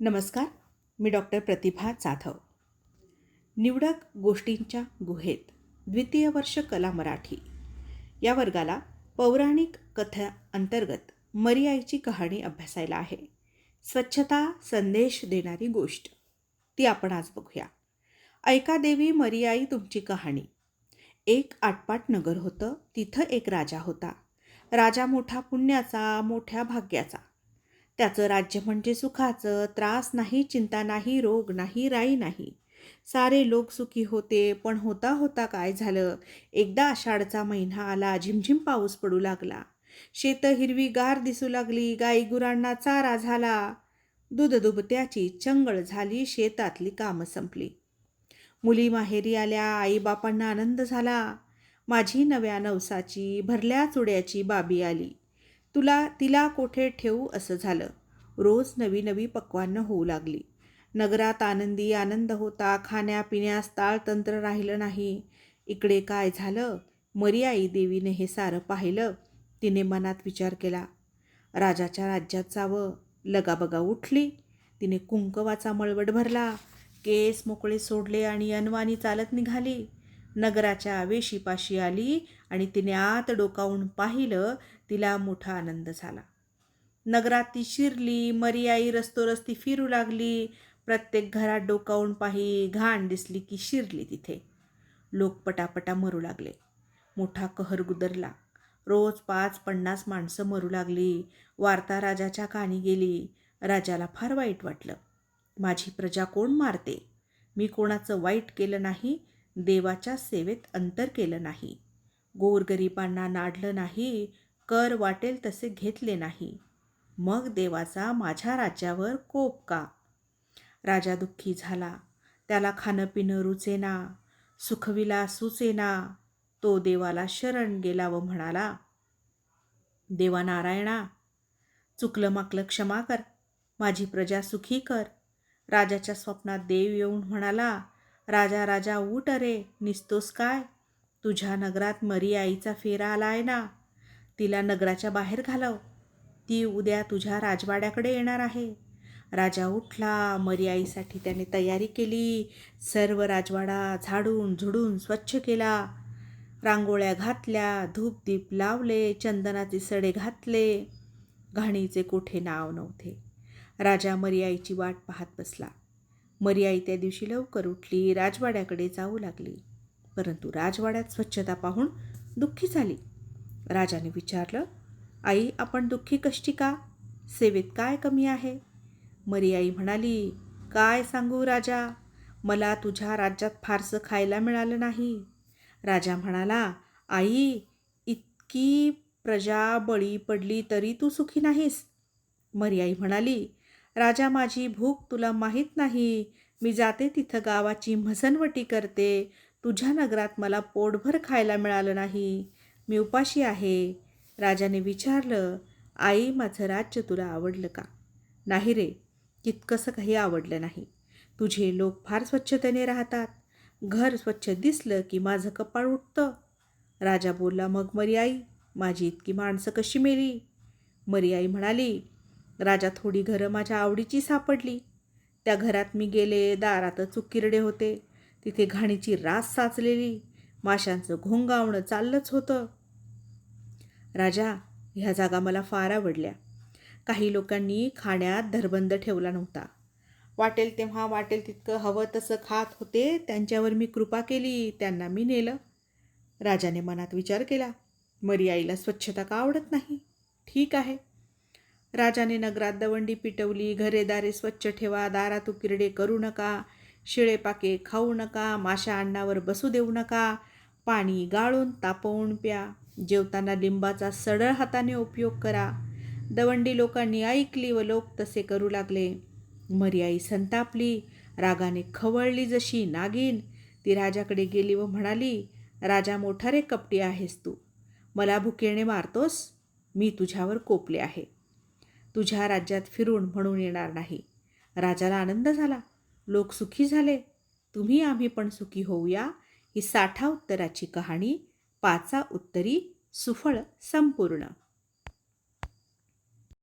नमस्कार मी डॉक्टर प्रतिभा जाधव निवडक गोष्टींच्या गुहेत द्वितीय वर्ष कला मराठी. या वर्गाला पौराणिक कथा अंतर्गत मरियाईची कहाणी अभ्यासायला आहे. स्वच्छता संदेश देणारी गोष्ट. ती आपण आज बघूया. ऐका देवी मरियाई तुमची कहाणी. एक आटपाट नगर होतं तिथं एक राजा होता. राजा मोठा पुण्याचा मोठ्या भाग्याचा. त्याचं राज्य म्हणजे सुखाचं त्रास नाही चिंता नाही रोग नाही राई नाही. सारे लोक सुखी होते पण होता होता काय झालं? एकदा आषाढचा महिना आला झिमझिम पाऊस पडू लागला. शेतं हिरवीगार दिसू लागली गाई गुरांना चारा झाला. दूध दुबत्याची चंगळ झाली शेतातली कामं संपली. मुली माहेरी आल्या आईबापांना आनंद झाला. माझी नव्या नवसाची भरल्या चुड्याची बाबी आली. तुला तिला कोठे ठेवू असं झालं. रोज नवी नवी पक्वानं होऊ लागली. नगरात आनंदी आनंद होता खाण्यापिण्यास ताळतंत्र राहिलं नाही. इकडे काय झालं? मरियाई देवीने हे सारं पाहिलं. तिने मनात विचार केला. राजाच्या राज्यात जावं. लगाबगा उठली. तिने कुंकवाचा मळवट भरला. केस मोकळे सोडले आणि अनवानी चालत निघाली. नगराच्या वेशीपाशी आली आणि तिने आत डोकावून पाहिलं तिला मोठा आनंद झाला. नगरात ती शिरली मरियाई रस्तोरस्ती फिरू लागली. प्रत्येक घरात डोकावून पाही घाण दिसली की शिरली तिथे. लोक पटापटा मरू लागले. मोठा कहर गुदरला. रोज पाच पन्नास माणसं मरू लागली. वार्ता राजाच्या कानी गेली. राजाला फार वाईट वाटलं. माझी प्रजा कोण मारते? मी कोणाचं वाईट केलं नाही? देवाच्या सेवेत अंतर केलं नाही. गोरगरिबांना नाडलं नाही कर वाटेल तसे घेतले नाही. मग देवाचा माझ्या राज्यावर कोप का? राजा दुःखी झाला. त्याला खाणं पिणं रुचेना सुखविला सुचेना. तो देवाला शरण गेला व म्हणाला देवा नारायणा चुकलं माकलं क्षमा कर माझी प्रजा सुखी कर. राजाच्या स्वप्नात देव येऊन म्हणाला राजा राजा उठ अरे निसतोस काय? तुझ्या नगरात मरी आईचा फेरा आला आहे ना. तिला नगराच्या बाहेर घालव. ती उद्या तुझ्या राजवाड्याकडे येणार आहे. राजा उठला मरी आईसाठी त्याने तयारी केली सर्व राजवाडा झाडून झुडून स्वच्छ केला. रांगोळ्या घातल्या धूपदीप लावले चंदनाचे सडे घातले. घाणीचे कोठे नाव नव्हते. राजा मर्याईची वाट पाहत बसला. मर्याई त्या दिवशी लवकर उठली राजवाड्याकडे जाऊ लागली. परंतु राजवाड्यात स्वच्छता पाहून दुःखी झाली. राजाने विचारलं आई आपण दुःखी कष्टी का? सेवेत काय कमी आहे? मरियाई म्हणाली काय सांगू राजा? मला तुझ्या राज्यात फारसं खायला मिळालं नाही. राजा म्हणाला आई इतकी प्रजा बळी पडली तरी तू सुखी नाहीस. मरियाई म्हणाली राजा माझी भूक तुला माहीत नाही. मी जाते तिथं गावाची म्हसनवटी करते. तुझ्या नगरात मला पोटभर खायला मिळालं नाही. मी उपाशी आहे. राजाने विचारलं आई माझं राज्य तुला आवडलं का? नाही रे तितकंसं काही आवडलं नाही. तुझे लोक फार स्वच्छतेने राहतात. घर स्वच्छ दिसलं की माझं कपाळ उठतं. राजा बोलला मग मरियाई माझी इतकी माणसं कशी मेली? मरियाई म्हणाली राजा थोडी घरं माझ्या आवडीची सापडली. त्या घरात मी गेले दारात चुकिरडे होते. तिथे घाणीची रास साचलेली माशांचं घोंगावणं चाललंच होतं. राजा ह्या जागा मला फार आवडल्या. काही लोकांनी खाण्यात धरबंद ठेवला नव्हता. वाटेल तेव्हा वाटेल तितकं हवं तसं खात होते त्यांच्यावर मी कृपा केली त्यांना मी नेलं. राजाने मनात विचार केला मरियाईला स्वच्छता का आवडत नाही? ठीक आहे. राजाने नगरात दवंडी पिटवली घरेदारे स्वच्छ ठेवा दारात किरडे करू नका शिळेपाके खाऊ नका माशा अन्नावर बसू देऊ नका पाणी गाळून तापवून प्या. जेवताना लिंबाचा सडळ हाताने उपयोग करा. दवंडी लोकांनी ऐकली व लोक तसे करू लागले. मर्याई संतापली रागाने खवळली जशी नागिन ती राजाकडे गेली व म्हणाली राजा मोठा रे कपटी आहेस तू. मला भुकेने मारतोस मी तुझ्यावर कोपले आहे. तुझ्या राज्यात फिरून म्हणून येणार नाही. राजाला आनंद झाला. लोक सुखी झाले. तुम्ही आम्ही पण सुखी होऊया ही साठा उत्तराची कहाणी. पाचा उत्तरी सुफळ संपूर्ण.